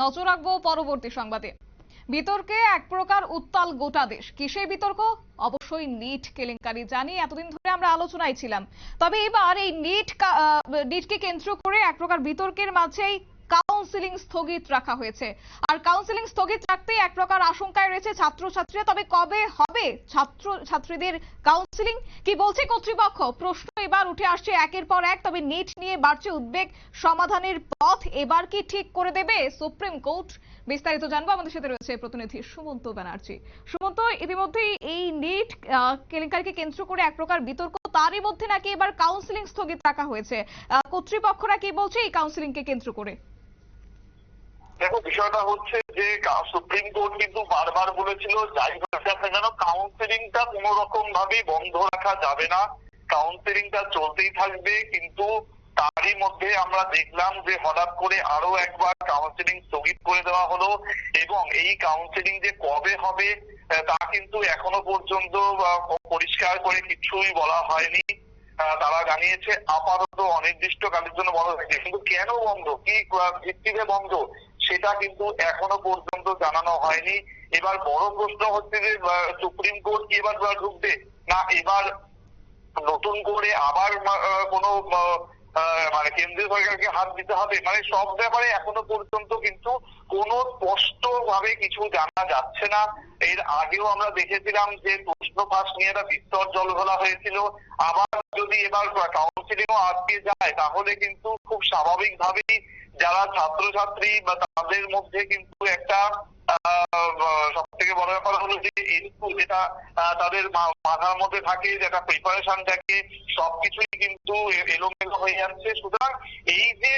নজর রাখব পরবর্তী সংবাদে। বিতর্কে এক প্রকার উত্তাল গোটা দেশ। কিসের বিতর্ক? অবশ্যই নিট কেলেঙ্কারি। জানি এতদিন ধরে আমরা আলোচনায় ছিলাম। তবে এবার এই নিট নিটকে কেন্দ্র করে এক প্রকার বিতর্কের মাঝেই কাউন্সিলিং স্থগিত রাখা হয়েছে। আর কাউন্সিলিং স্থগিত রাখতেই এক প্রকার আশঙ্কায় রয়েছে ছাত্রছাত্রীরা। তবে কবে হবে? ছাত্র ছাত্রীদের কাউন্সিলিং কি বলছে কর্তৃপক্ষ? প্রশ্ন এবার উঠে আসছে একের পর এক, তবে নিট নিয়ে বাড়ছে উদ্বেগ। সমাধানের পথ এবার কি ঠিক করে দেবে সুপ্রিম কোর্ট? বিস্তারিত জানব। আমাদের সাথে রয়েছে প্রতিনিধি সুমন্ত ব্যানার্জি। সুমন্ত, ইতিমধ্যেই এই নিট কেলেঙ্কারিকে কেন্দ্র করে এক প্রকার বিতর্ক তারই মধ্যে নাকি এবার কাউন্সিলিং স্থগিত রাখা হয়েছে? কর্তৃপক্ষরা কি বলছে এই কাউন্সিলিংকে কেন্দ্র করে? দেখো, বিষয়টা হচ্ছে যে সুপ্রিম কোর্ট কিন্তু বারবার বলেছিল, যাই হোক না কেন কাউন্সিলিংটা কোন রকম ভাবেই বন্ধ রাখা যাবে না। কাউন্সিলিংটা চলতেই থাকবে, কিন্তু তারই মধ্যে আমরা দেখলাম যে হঠাৎ করে আরও একবার কাউন্সিলিং স্থগিত করে দেওয়া হলো এবং এই কাউন্সিলিং যে কবে হবে তা কিন্তু এখনও পর্যন্ত পরিষ্কার করে কিছুই বলা হয়নি। তারা জানিয়েছে আপাতত অনির্দিষ্টকালের জন্য বন্ধ থাকবে। কিন্তু কেন বন্ধ? কি ভিত্তিতে বন্ধ? সেটা কিন্তু এখনও পর্যন্ত জানানো হয়নি। এবার বড় প্রশ্ন হচ্ছে যে সুপ্রিম কোর্ট কি এবার ঢুকবে? না, এবার নতুন করে আবার কোনো মানে কেন্দ্রীয় সরকারকে হাত দিতে হবে? মানে সব ব্যাপারে এখনও পর্যন্ত কিন্তু কোনো স্পষ্ট ভাবে কিছু জানা যাচ্ছে না। এর আগেও আমরা দেখেছিলাম যে প্রশ্ন ফাঁস নিয়ে একটা বিস্তর জল ঘোলা হয়েছিল। আবার যদি এবার কাউন্সিলিংও আটকে যায়, তাহলে কিন্তু খুব স্বাভাবিক ভাবেই যারা ছাত্রছাত্রী বা তাদের মধ্যে কিন্তু একটা সব থেকে বড় ব্যাপার হলো যে একটু যেটা তাদের মাথার মধ্যে থাকে যেটা প্রিপারেশন থাকে, সবকিছুই কিন্তু এলোমেলো হয়ে যাচ্ছে। সুতরাং এই যে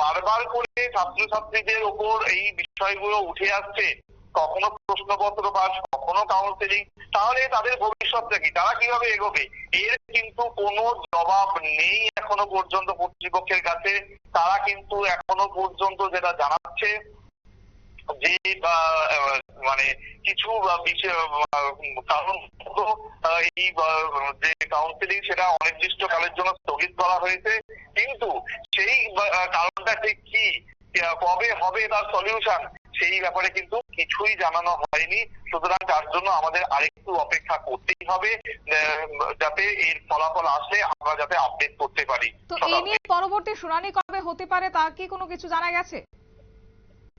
বারবার করে ছাত্রছাত্রীদের ওপর এই বিষয়গুলো উঠে আসছে, কখনো প্রশ্নপত্র পাস কখনো কাউন্সিলিং তাহলে তাদের ভবিষ্যৎটা কি? তারা কীভাবে এগোবে? এর কিন্তু কোনো জবাব নেই এখনও পর্যন্ত কর্তৃপক্ষের কাছে। তারা কিন্তু এখনও পর্যন্ত যেটা জানাচ্ছে যে মানে কিছু কারণ এই যে কাউন্সিলিং সেটা অনির্দিষ্ট কালের জন্য স্থগিত করা হয়েছে। কিন্তু সেই কারণটা ঠিক কি? কবে হবে তার সলিউশন সেই ব্যাপারে কিন্তু কিছুই জানানো হয়নি। সুতরাং তার জন্য আমাদের আরেকটু অপেক্ষা করতেই হবে যাতে এর ফলাফল আসলে আমরা যাতে আপডেট করতে পারি। তো এই নিয়ে পরবর্তী শুনানি কবে হতে পারে তা কি কোনো কিছু জানা গেছে?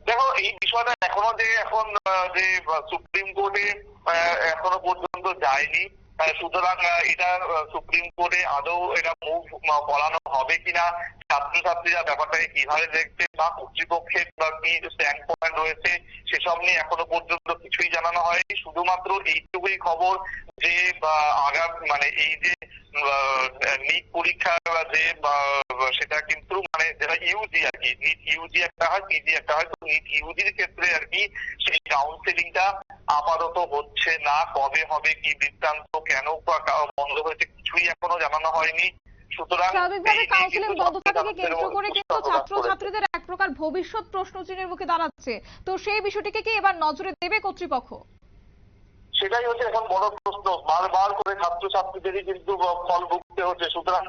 দেখো, এই বিষয়টা এখনও যে এখন যে সুপ্রিম কোর্টে এখনও পর্যন্ত যায়নি। সুতরাং এটা সুপ্রিম কোর্টে আদৌ এটা মুভ করানো হবে কিনা, ছাত্রছাত্রীরা ব্যাপারটাকে কীভাবে দেখছে বা কর্তৃপক্ষের কি স্ট্যান্ড পয়েন্ট রয়েছে, সেসব নিয়ে এখনও পর্যন্ত কিছুই জানানো হয়নি। শুধুমাত্র এইটুকুই খবর যে আগাম মানে এই যে নিট পরীক্ষা যে সেটা কিন্তু মানে যেটা ইউজি আর কি নিট ইউজি একটা হয় পিজি একটা হয় তো নিট ইউজির ক্ষেত্রে আর কি সেই কাউন্সিলিংটা আপাতত হচ্ছে না কবে হবে কি বৃত্তান্ত কেন বা বন্ধ হয়েছে কিছুই এখনও জানানো হয়নি। সুতরাং স্বাভাবিকভাবে কাউন্সিলিং কিন্তু বন্ধ থাকাকে কেন্দ্র করে কিন্তু ছাত্র ছাত্রীদের এক প্রকার ভবিষ্যৎ প্রশ্ন চিহ্নের মুখে দাঁড়াচ্ছে। তো সেই বিষয়টিকে কি এবার নজরে দেবে কর্তৃপক্ষ? সেটাই হচ্ছে এখন বড় প্রশ্ন। বারবার করে ছাত্রছাত্রীদেরই কিন্তু ফল হচ্ছে। সুতরাং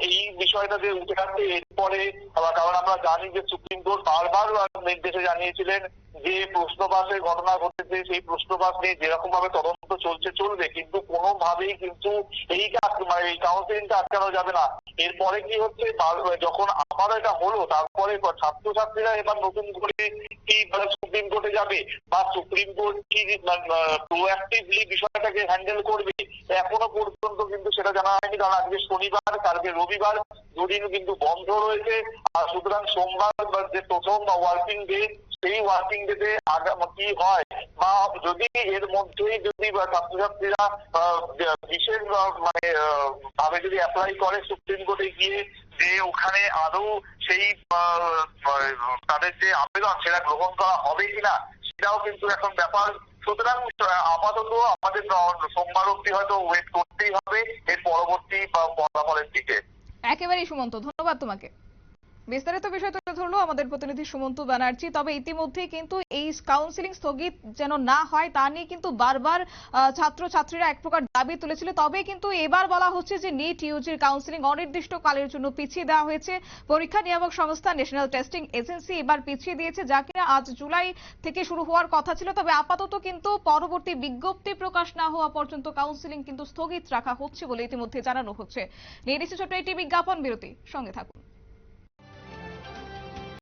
এই বিষয়টা যে উঠে আসছে, এরপরে কারণ আমরা জানি যে সুপ্রিম কোর্ট বারবার নির্দেশে জানিয়েছিলেন যে প্রশ্নবাসের ঘটনা ঘটেছে, সেই প্রশ্নবাস নিয়ে যেরকম ভাবে তদন্ত চলছে, চলবে। কিন্তু কোনোভাবেই কিন্তু এই কাজ- মানে এই কাউন্সিলিংটা আটকানো যাবে না। এরপরে কি হচ্ছে? যখন আবার এটা হলো, তারপরে ছাত্রছাত্রীরা এবার নতুন করে কি মানে সুপ্রিম কোর্টে যাবে? বা সুপ্রিম কোর্ট কি প্রোঅ্যাক্টিভলি বিষয়টাকে হ্যান্ডেল করবে? এখনও পর্যন্ত কিন্তু সেটা জানা হয়নি কারণ আজকে শনিবার, কালকে রবিবার, দুদিন কিন্তু বন্ধ রয়েছে। আর সুতরাং সোমবার যে প্রথম ওয়ার্কিং ডে সেই ওয়ার্কিং ডে ডেতে কি হয়? বা যদি এর মধ্যেই যদি ছাত্রছাত্রীরা বিশেষ মানে ভাবে যদি অ্যাপ্লাই করে সুপ্রিম কোর্টে গিয়ে, যে ওখানে আদৌ সেই তাদের যে আবেদন, সেটা গ্রহণ করা হবে কিনা, সেটাও কিন্তু এখন ব্যাপার। সুতরাং আপাতত আমাদের সোমবার অব্দি হয়তো ওয়েট করতেই হবে, এর পরবর্তী বা ফলাফলের দিকে। একেবারেই সুমন্ত, ধন্যবাদ তোমাকে। বিস্তারিত বিষয় তুলে ধরলো আমাদের প্রতিনিধি সুমন্ত ব্যানার্জি। তবে ইতিমধ্যে কিন্তু এই কাউন্সিলিং স্থগিত যেন না হয়, তা নিয়ে কিন্তু বারবার ছাত্র ছাত্রীরা এক প্রকার দাবি তুলেছিল। তবে কিন্তু এবার বলা হচ্ছে যে নিট ইউজির কাউন্সিলিং অনির্দিষ্ট কালের জন্য পিছিয়ে দেওয়া হয়েছে। পরীক্ষা নিয়ামক সংস্থা ন্যাশনাল টেস্টিং এজেন্সি এবার পিছিয়ে দিয়েছে, যা কিনা আজ জুলাই থেকে শুরু হওয়ার কথা ছিল। তবে আপাতত কিন্তু পরবর্তী বিজ্ঞপ্তি প্রকাশ না হওয়া পর্যন্ত কাউন্সিলিং কিন্তু স্থগিত রাখা হচ্ছে বলে ইতিমধ্যে জানানো হচ্ছে। নিয়ে নিচ্ছে ছোট্ট একটি বিজ্ঞাপন, বিরতি, সঙ্গে থাকুন।